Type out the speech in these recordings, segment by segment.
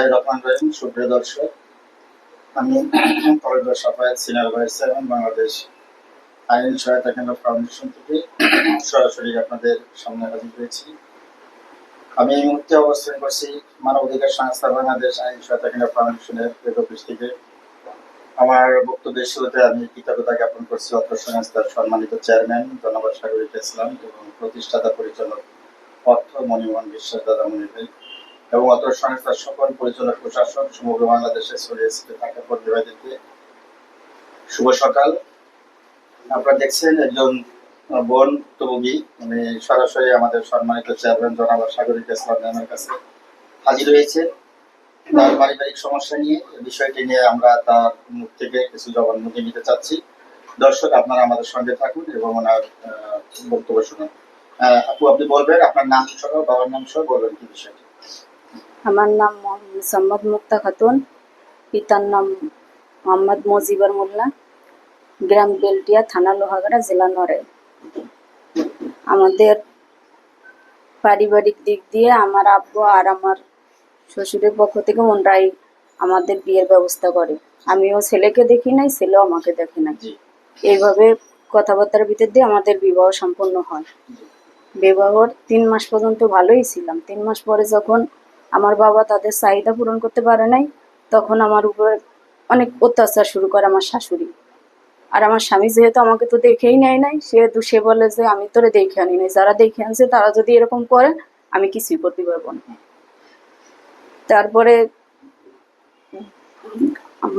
বিসমিল্লাহ রহমান রহিম সুপ্রিয় দর্শক, আমি কলেজের Safayat senior vice chairman Bangladesh আইন সহায়তা কেন্দ্র ফাউন্ডেশন থেকে সরাসরি আপনাদের সামনে হাজির হয়েছি। আমি এই মুহূর্তে অবস্থান করছি মানব অধিকার সংস্থা বাংলাদেশ আইন সহায়তা কেন্দ্র ফাউন্ডেশনের হেড অফিস থেকে। আমার বক্তব্যের শুরুতে আমি কৃতজ্ঞতা জ্ঞাপন করছি অত্র সংস্থার সম্মানিত চেয়ারম্যান, ধন্যবাদ সাগরিক ইসলাম এবং প্রতিষ্ঠাতা পরিচালক অর্থ মণিমোহন বিশ্বাস দাদা মনি ভাই। এবং অত্র সংস্থার সকল পরিচালক প্রশাসন সমগ্র বাংলাদেশে ছড়িয়ে ছিটে থাকা প্রতিবাদীকে শুভ সকাল। আপনারা দেখছেন একজন বোন ভুক্তভোগী উনি সরাসরি আমাদের সম্মানিত চেয়ারম্যান জনাব সাগরিক ইসলাম কাছে হাজির হয়েছে। তার পারিবারিক সমস্যা নিয়ে বিষয়টি নিয়ে আমরা তার মুখ থেকে কিছু জবানবন্দি নিতে চাচ্ছি। দর্শক, আপনারা আমাদের সঙ্গে থাকুন এবং ওনার বক্তব্য শুনুন। আপু, আপনি বলবেন, আপনার নাম সহ? বাবার নাম সহ বলবেন কি বিষয়টি? আমার নাম মোহাম্মদ মুক্তা খাতুন পিতার নাম মোহাম্মদ মজিবর মোল্লা গ্রাম বেলটিয়া থানা লোহাগড়া জেলা নড়াইল আমাদের পারিবারিক দিক দিয়ে আমার আব্বু আর আমার শ্বশুরের পক্ষ থেকে ওনরাই আমাদের বিয়ের ব্যবস্থা করে। আমিও ছেলেকে দেখি নাই ছেলেও আমাকে দেখে নাই। এইভাবে কথাবার্তার ভিতর দিয়ে আমাদের বিবাহ সম্পন্ন হয়। বিবাহর তিন মাস পর্যন্ত ভালোই ছিলাম। তিন মাস পরে যখন আমার বাবা তাদের চাহিদা পূরণ করতে পারে নাই, তখন আমার উপরে অনেক অত্যাচার শুরু করে আমার শাশুড়ি। আর আমার স্বামী যেহেতু আমাকে তো দেখেই নেয় নাই, সেহেতু সে বলে যে, আমি তোরে দেখে আনি নাই। যারা দেখে আনছে, তারা যদি এরকম করে, আমি কিছুই করতে পারব না। তারপরে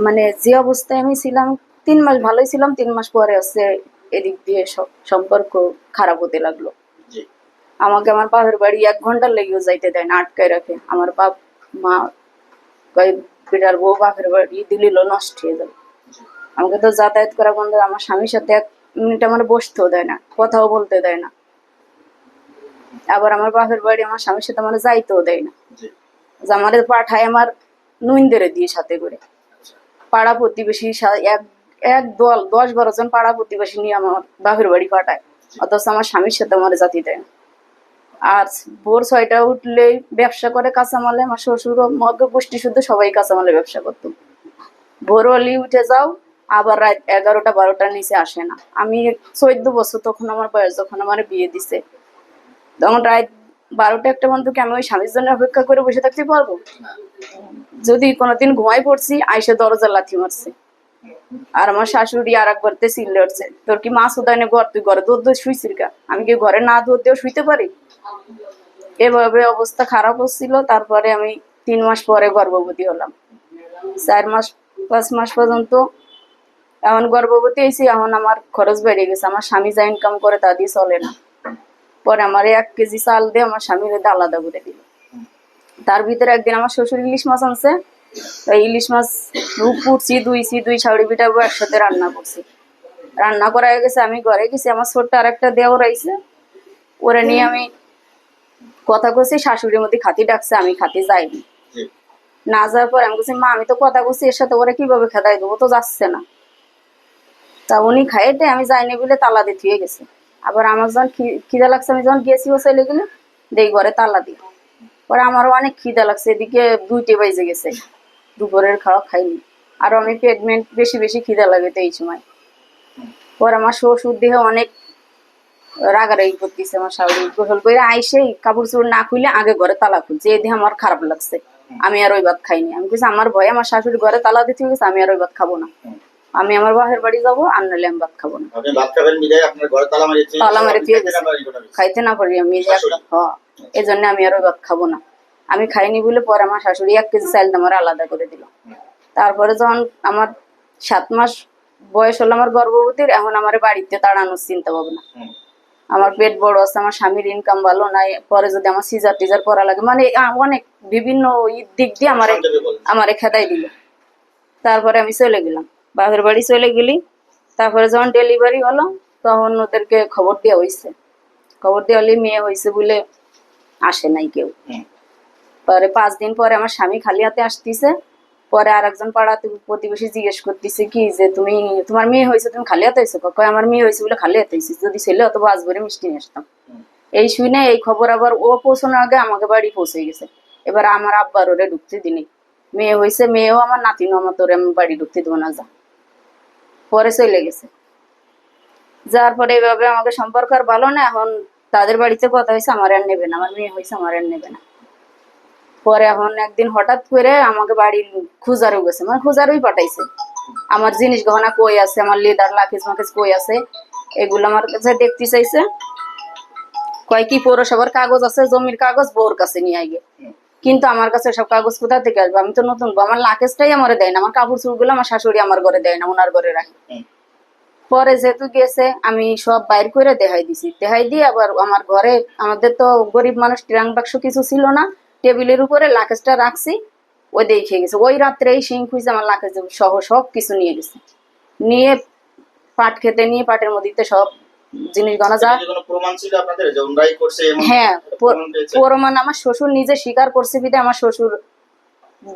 মানে যে অবস্থায় আমি ছিলাম, তিন মাস ভালোই ছিলাম, তিন মাস পরে হচ্ছে এদিক দিয়ে সম্পর্ক খারাপ হতে লাগল। আমাকে আমার বাপের বাড়ি এক ঘণ্টা লেগেও যাইতে দেয় না আটকায় রাখে। আমার বাপ মা কয় বিড়ার বউ বাপের বাড়ি দিলিল নষ্ট হয়ে যাবে। আমাকে তো যাতায়াত করা বন্ধ আমার স্বামীর সাথে এক মিনিট আমার বসতেও দেয় না কথাও বলতে দেয় না। আবার আমার বাপের বাড়ি আমার স্বামীর সাথে আমার যাইতেও দেয় না। আমার পাঠায় আমার নুইন্দেরে দিয়ে সাথে করে। আচ্ছা। পাড়া প্রতিবেশী এক এক দল দশ বারো জন পাড়া প্রতিবেশী নিয়ে আমার বাপের বাড়ি পাঠায়। অথচ আমার স্বামীর সাথে আমার জাতি দেয় না। আর ভোর ছয়টা উঠলেই ব্যবসা করে কাঁচামালে, আমার শ্বশুর মগ গোষ্ঠী শুদ্ধ সবাই কাঁচামালে ব্যবসা করতো। ভোর হলেই উঠে যাও, আবার রাত এগারোটা, বারোটার নিচে আসে না। আমি চোদ্দ বছর তখন আমার বয়স, যখন আমার বিয়ে দিছে। তখন রাত বারোটা একটা পর্যন্ত কি আমি ওই স্বামীর জন্য অপেক্ষা করে বসে থাকতে পারব? যদি কোনোদিন ঘুমাই পড়ছি, আইসে দরজা লাথি মারছে। আর আমার শাশুড়ি আর একবার চিল্লে উঠছে তোর কি মাছ উদানে ঘর? তুই ঘরে দৌড় শুইছিস কা আমি কি ঘরে না দৌড় দিয়েও শুইতে পারি? এভাবে অবস্থা খারাপ হচ্ছিল, তারপরে আমি তিন মাস পরে গর্ভবতী হলাম। চার মাস, পাঁচ মাস পর্যন্ত এমন গর্ভবতী হয়েছি, এখন আমার খরচ বেড়ে গেছে। আমার স্বামী যা ইনকাম করে তা দিয়ে চলে না। পরে আমার এক কেজি চাল দিয়ে আমার স্বামীর আলাদা করে দিল। তার ভিতরে একদিন আমার শ্বশুর ইলিশ মাছ আনছে। ইলিশ মাছ পুড়ছি দুইছি দুই ছাউড়ি পিঠা একসাথে রান্না করছি। রান্না করা হয়ে গেছে, আমি ঘরে গেছি। আমার ছোট্ট আর একটা দেওর আইছে। ওরে নিয়ে আমি কথা কছি শাশুড়ির মধ্যে খাতি ডাকছে আমি খাতি যাইনি। না যাওয়ার পর আমি বলছি মা আমি তো কথা কছি এর সাথে ওরা কীভাবে খেদাই দেবো? তো যাচ্ছে না। তা উনি খাইতে আমি যাইনি বলে তালা দিয়ে থুয়ে গেছে। আবার আমার যখন খিদা লাগছে আমি যখন গেছি ও চলে গেলে দেই ঘরে তালা দিই পরে আমারও অনেক খিদা লাগছে এদিকে দুইটে বাজে গেছে। দুপুরের খাওয়া খাইনি। আরও আমি প্রেগনেন্ট বেশি বেশি খিদা লাগে তো এই সময়। পরে আমার শ্বশুর দেহে অনেক রাগারাগি করতেছে আমার শাশুড়ি গোসল করে আইসেই কাপড় চোপড় না খুলে আগে ঘরে তালা খুলছে। এই দিয়ে আমার খারাপ লাগছে আমি আর ওই ভাত খাইনি। আমি বলছি আমার ভয়ে আমার শাশুড়ি ঘরে তালা দিতে গেছে আমি আর ওই ভাত খাব না। আমি আমার বাহের বাড়ি যাব আর নাহলে আমি ভাত খাব না। তালা মারি দিয়ে। খাইতে না পারি আমি এই জন্য আমি আর ওই ভাত খাব না। আমি খাইনি বলে পরে আমার শাশুড়ি এক কেজি চাল আমার আলাদা করে দিল। তারপরে যখন আমার সাত মাস বয়স হলো আমার গর্ভবতীর এখন আমার বাড়িতে তাড়ানোর চিন্তা ভাবনা। আমার পেট বড় আছে আমার স্বামীর ইনকাম ভালো নাই পরে যদি আমার সিজার টিজার করা লাগে মানে অনেক বিভিন্ন দিক দিয়ে আমার আমারে খেদাই দিল। তারপরে আমি চলে গেলাম। বাপের বাড়ি চলে গেলি তারপরে যখন ডেলিভারি হলো তখন ওদেরকে খবর দেওয়া হয়েছে খবর দেওয়া হলে মেয়ে হয়েছে বলে আসে নাই কেউ। পরে পাঁচ দিন পরে আমার স্বামী খালি হাতে আসতেছে পরে আর একজন পাড়াতে প্রতিবেশী জিজ্ঞেস করতেছে কি যে তুমি তোমার মেয়ে হয়েছে তুমি খালি হাতে হয়েছো? কয় আমার মেয়ে হয়েছে বলে খালি হাতে হয়েছে। যদি ছেলে অত বাস ভরে মিষ্টি নিয়ে আসতাম। এই শুনে এই খবর আবার ও পৌঁছানোর আগে আমাকে বাড়ি পৌঁছে গেছে। এবার আমার আব্বার ওরে ঢুকতে দিনে। মেয়ে হয়েছে মেয়েও আমার নাতিনও আমার তোরে আমি বাড়ি ঢুকতে দেবো না যা। পরে চলে গেছে। যার পরে এভাবে আমাকে সম্পর্ক আর ভালো না এখন তাদের বাড়িতে কথা হয়েছে আমার আর নেবে না। আমার মেয়ে হয়েছে আমার আর নেবে না। পরে এখন একদিন হঠাৎ করে আমাকে বাড়ির খুঁজারও গেছে মানে খুঁজারই পাঠাইছে। আমার জিনিস গহনা কই আছে, আমার লেদার লাকেজ মাকেজ কই আছে, এগুলো আমার কাছে দেখতে চাইছে। কয় কি পৌরসভার কাগজ আছে, জমির কাগজ, বউর কাছে নিয়ে আগে কিন্তু আমার কাছে সব কাগজ কোথা থেকে আসবে? আমি তো নতুন আমার লাকেজটাই আমার দেয় না, আমার কাপড় চুপগুলো আমার শাশুড়ি আমার ঘরে দেয় না ওনার ঘরে রাখে। পরে যেহেতু গেছে, আমি সব বাইর করে দেখাই দিছি। দেখাই দিয়ে আবার আমার ঘরে, আমাদের তো গরিব মানুষ, ট্রাং বাক্স কিছু ছিল না। টেবিলের উপরে লাকেজটা রাখছি ওই দেখে গেছে। ওই রাত্রেই সিং খুঁজে আমার লাকেজ সহ সব কিছু নিয়ে গেছে। নিয়ে পাট খেতে নিয়ে পাটের মধ্যে সব জিনিস গনা যা। হ্যাঁ প্রমাণ প্রমাণ আমার শ্বশুর নিজে স্বীকার করছে বিদে আমার শ্বশুর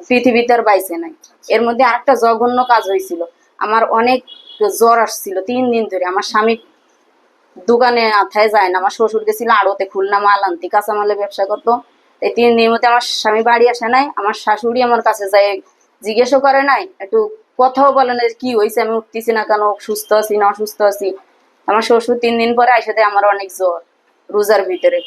পৃথিবীতে আর বাইছে নাই। এর মধ্যে আরেকটা জঘন্য কাজ হয়েছিল। আমার অনেক জ্বর আসছিল তিন দিন ধরে। আমার স্বামী দোকানে আথায় যায় না। আমার শ্বশুর গেছিল আড়তে খুলনা মাল আনতি কাঁচামালের ব্যবসা করতো। এই তিন দিনের মধ্যে আমার স্বামী বাড়ি আসে নাই, আমার শাশুড়ি আমার কাছে যায়, জিজ্ঞেসও করে নাই, একটু কথাও বলে না কি হয়েছে আমি উঠতেছি না কেন, সুস্থ আছি না অসুস্থ আছি। আমার শ্বশুর তিন দিন পরে আইসে দেয় আমার অনেক জ্বর, রোজার ভিতরে।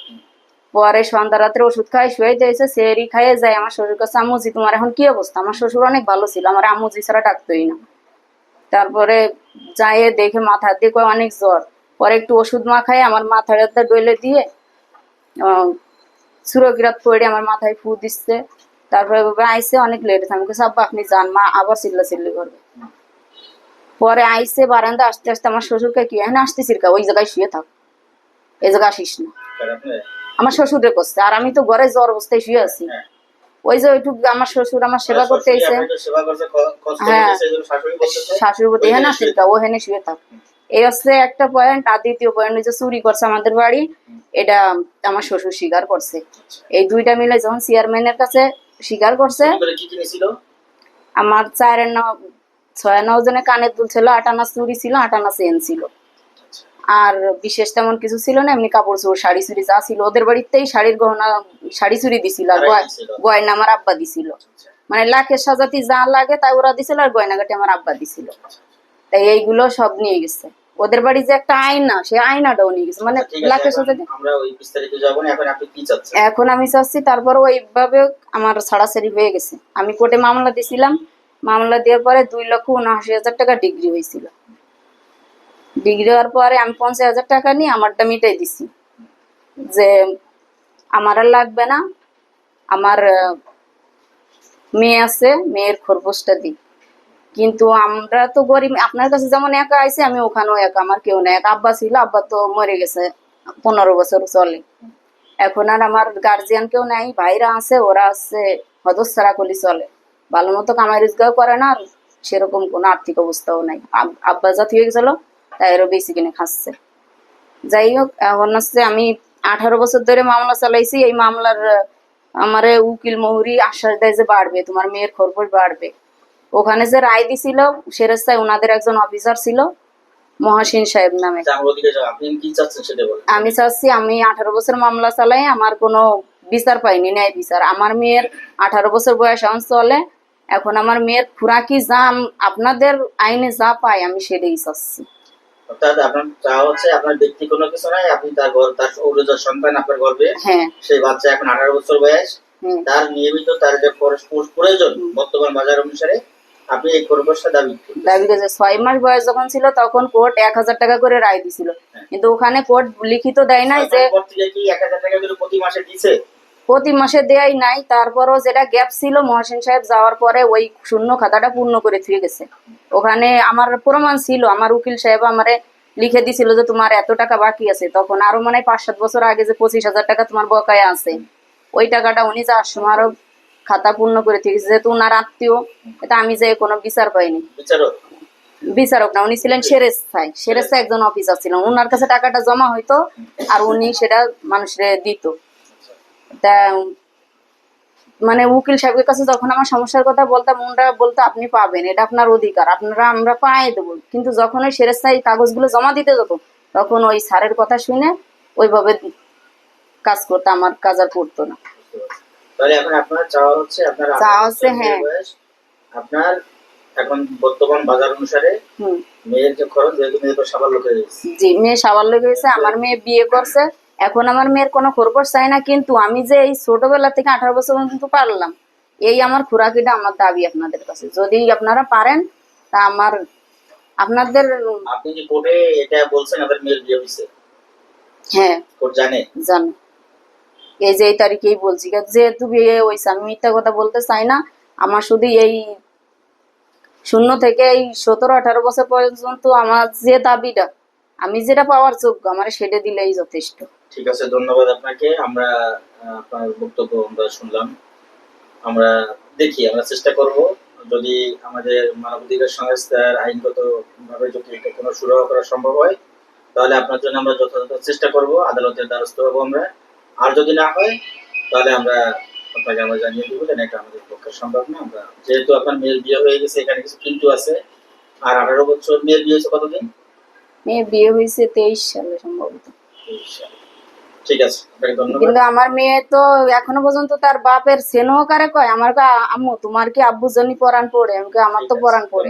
পরে সন্ধ্যা রাত্রে ওষুধ খাই শুয়ে দিয়েছে, সেরি খাইয়ে যায়। আমার শ্বশুর কাছে আম্মুজি তোমার এখন কি অবস্থা? আমার শ্বশুর অনেক ভালো ছিল, আমার আম্মুজি ছাড়া ডাকতোই না। তারপরে যাইয়ে দেখে মাথা দিয়ে অনেক জ্বর। পরে একটু ওষুধ মাখাই আমার মাথাটা ডলে দিয়ে সুরকিরাত পড়ে আমার মাথায় ফু দিচ্ছে। তারপরে আইসে অনেক লেট আমি আপনি যান মা আবার চিল্লা চিল্লি করবে। পরে আইসে বারান্দা আসতে আসতে আমার শ্বশুরকে কি হ্যাঁ আসতেছি কা ওই জায়গায় শুয়ে থাক। এই জায়গায় আসিস না। আমার শ্বশুরে করছে। আর আমি তো ঘরে জ্বর অবস্থায় শুয়ে আছি। হ্যাঁ। ওই যে ওইটুকু আমার শ্বশুর আমার সেবা করতে এসে হ্যাঁ। শাশুড়ি বলতে হ্যাঁ ও হেনে শুয়ে থাক। এই হচ্ছে একটা পয়েন্ট আর দ্বিতীয় পয়েন্ট হচ্ছে চুরি করছে আমাদের বাড়ি। এটা আমার শ্বশুর স্বীকার করছে। এই দুইটা মিলে যখন চেয়ারম্যানের কাছে স্বীকার করছে আমার চার ছয় নয় জনের কানের দুল ছিল আটানা চুরি ছিল আটানা চেন ছিল। আর বিশেষ তেমন কিছু ছিল না এমনি কাপড় চোর শাড়ি চুরি যা ছিল। ওদের বাড়িতেই শাড়ির গহনা শাড়ি চুরি দিছিল আর। গয়না আমার আব্বা দিছিল। মানে লাখের সাজাতি যা লাগে তাই ওরা দিছিল আর গয়নাগাটি আমার আব্বা দিছিল। তাই এইগুলো সব নিয়ে গেছে। ওদের বাড়ি যে একটা আয়না সে আয়নাটাও নিয়ে গেছে। মানে আচ্ছা, লাখের এখন আমরা ওই বিস্তারিত যাব না এখন আপনি কি চাচ্ছেন? এখন আমি চাচ্ছি তারপর ওইভাবে আমার ছাড়াছাড়ি হয়ে গেছে। আমি কোর্টে মামলা দিয়েছিলাম মামলা দেওয়ার পরে দুই লক্ষ উনআশি হাজার টাকা ডিগ্রি হয়েছিল। ডিগ্রি হওয়ার পরে আমি পঞ্চাশ হাজার টাকা নিয়ে আমারটা মিটাই দিছি। যে আমার আর লাগবে না। আমার মেয়ে আছে মেয়ের খরপোশটা দিই। কিন্তু আমরা তো গরিব, আপনার কাছে যেমন একা আইছে, আমি ওখানেও একা, আমার কেউ নেই। এক আব্বা ছিল, আব্বা তো মরে গেছে পনেরো বছর চলে। এখন আর আমার গার্জিয়ান কেউ নাই, ভাইরা আছে, ওরা আছে হদস্তারা কলি চলে। ভালো মতো কামাই রোজগার করে না, আর সেরকম কোনো আর্থিক অবস্থাও নাই। আব্বা জাতি হয়ে গেছিল, তাই আরও বেশি কিনে খাচ্ছে। যাই হোক, এখন হচ্ছে আমি আঠারো বছর ধরে মামলা চালাইছি, এই মামলার, আমার উকিল মহুরি আশ্বাস দেয় যে বাড়বে, তোমার মেয়ের খরপোশ বাড়বে। ওখানে যে রায় দিছিল সেরেস্তায় ওনাদের একজন অফিসার ছিল মহাসিন সাহেব নামে। আচ্ছা, আমি চাচ্ছি আমি আঠারো বছর মামলা চালাই আমার কোনো বিচার পাইনি ন্যায় বিচার। আমার মেয়ের আঠারো বছর বয়স এখন চলে এখন আমার মেয়ের খুরাকি যা আপনাদের আইনে যা পাই আমি সেটাই চাচ্ছি। অর্থাৎ আপনার চাওয়া হচ্ছে আপনার ব্যক্তি কোনো কিছু নাই আপনি তার ঘর তার সন্তান আপনার হ্যাঁ। সেই বাচ্চা এখন আঠারো বছর বয়স তার নিয়মিত তার যে প্রয়োজন বর্তমান বাজার অনুসারে আপনি এই খরচটা দাবি দাবি করেছে ছয় মাস বয়স যখন ছিল তখন কোর্ট এক হাজার টাকা করে রায় দিছিল। কিন্তু ওখানে কোর্ট লিখিত দেয় নাই যে কি এক হাজার টাকা করে প্রতি মাসে দিছে? প্রতি মাসে দেয়াই নাই। তারপরও যেটা গ্যাপ ছিল মহাসিন সাহেব যাওয়ার পরে ওই শূন্য খাতাটা পূর্ণ করে থুয়ে গেছে। ওখানে আমার প্রমাণ ছিল আমার উকিল সাহেব আমারে লিখে দিছিল যে তোমার এত টাকা বাকি আছে। তখন আরও মনে হয় পাঁচ সাত বছর আগে যে পঁচিশ হাজার টাকা তোমার বকায়া আছে। ওই টাকাটা উনি যাওয়ার সময় আরও খাতা পূর্ণ করে থুয়ে যেহেতু উনার আত্মীয় এটা আমি যে কোনো বিচার পাইনি। বিচারক? না উনি ছিলেন সেরেস্তায় সেরেস্তায় একজন অফিসার ছিলেন। ওনার কাছে টাকাটা জমা হইতো আর উনি সেটা মানুষের দিত। তা মানে উকিল সাহেবের কাছে যখন আমার সমস্যার কথা বলতাম ওনারা বলতো আপনি পাবেন এটা আপনার অধিকার আপনারা আমরা পায়ে দেবো। কিন্তু যখন ওই সেরেস্তায় কাগজগুলো জমা দিতে যেত তখন ওই স্যারের কথা শুনে ওইভাবে কাজ করতে আমার কাজ আর করতো না। তাহলে এখন আপনার চাওয়া হচ্ছে আপনার চাওয়া হচ্ছে, হ্যাঁ। আপনার এখন বর্তমান বাজার অনুসারে মেয়ের যে খরচ যেহেতু হয়ে গেছে জি মেয়ে সাবাল্য হয়েছে আমার মেয়ে বিয়ে করছে। এখন আমার মেয়ের কোনো চাই না কিন্তু আমি যে এই ছোটবেলা থেকে আঠারো বছর পর্যন্ত পারলাম এই আমার খোরাকিটা আমার দাবি আপনাদের কাছে। যদি আপনারা পারেন তা আমার আপনাদের আপনি যে কোর্টে এটা বলছেন আপনার মেয়ের বিয়ে হয়েছে? হ্যাঁ। কোর্ট জানে? জানো। এই যে এই তারিখেই বলছি। যেহেতু বিয়ে হয়েছে আমি মিথ্যা কথা বলতে চাই না, আমার শুধু এই শূন্য থেকে এই সতেরো, আঠারো বছর পর্যন্ত আমার যে দাবিটা, আমি যেটা পাওয়ার যোগ্য, আমার সেটা দিলেই যথেষ্ট। ঠিক আছে, ধন্যবাদ আপনাকে। আমরা আপনার বক্তব্য আমরা শুনলাম। আমরা দেখি, আমরা চেষ্টা করব। যদি আমাদের মানবাধিকার সংস্থার আইনগত ভাবে যদি এটা কোনো সুরাহা করা সম্ভব হয়, তাহলে আপনার জন্য আমরা যথাযথ চেষ্টা করব। আদালতের দ্বারস্থ হব আমরা। আর যদি না হয় তাহলে আমরা আপনাকে আমরা জানিয়ে দেবো যে এটা আমাদের পক্ষে সম্ভব না আমরা যেহেতু আপনার মেয়ের বিয়ে হয়ে গেছে এখানে কিছু কিন্তু আছে। আর আঠারো বছর মেয়ের বিয়ে হয়েছে কতদিন? মেয়ে বিয়ে হয়েছে তেইশ সালে সম্ভবত। ঠিক আছে কিন্তু আমার মেয়ে তো এখনও পর্যন্ত তার বাপের সেনও কারে কয় আমার আম্মু তোমার কি আব্বু জনি পরাণ পড়ে? আমি আমার তো পরাণ পড়ে।